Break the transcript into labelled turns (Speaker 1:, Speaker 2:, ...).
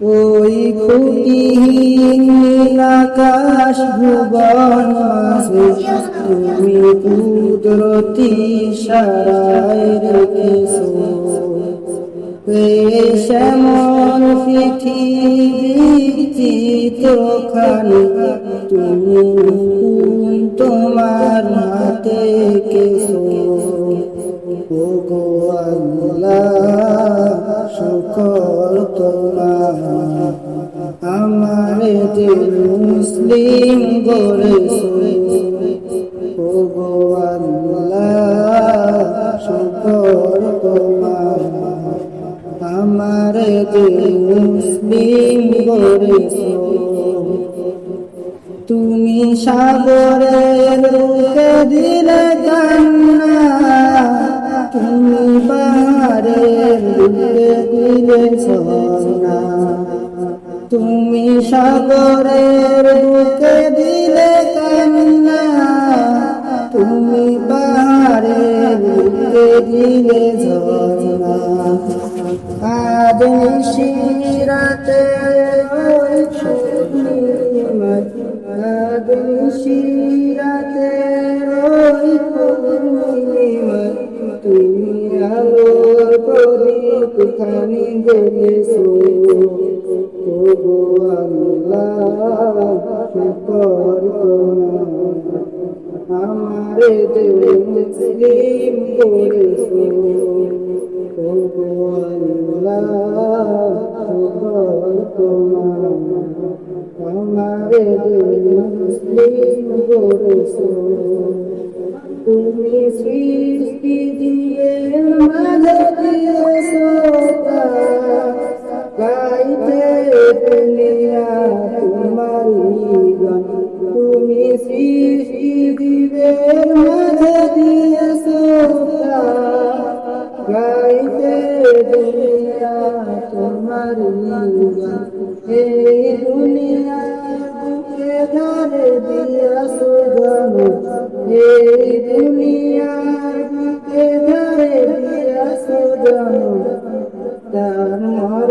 Speaker 1: ওই খুঁটিহীন নীলাকাশ ভুবন তুমি কুদরতি সারায় রেখেছো। শ্যামল পৃথিবীর চিত্রখানি তুমি তোমার হাতে কেছো। আমারে মুসলিম শুকর তোমার। আমারে মুসলিম গড়েছো তুমি সাগরের দিলে তুমি সাগরের বুকে দিলে কান্না, তুমি পাহাড়ের বুকে দিলে ঝর্ণা। আজ শিরাতে ওই পূর্ণিমায় আজ শিরাতে ওই তুমি প্রদীপ খানি গেলেছো তবু আল্লাহ আমারে যে মুসলিম করেছ তবু আল্লাহ আমারে যে মুসলিম করেছ তুমি সৃষ্টি দিয়ে মাঝে দিয়েছ গাইতে দুনিয়া তোমারি গান তুমি সৃষ্টি দিবে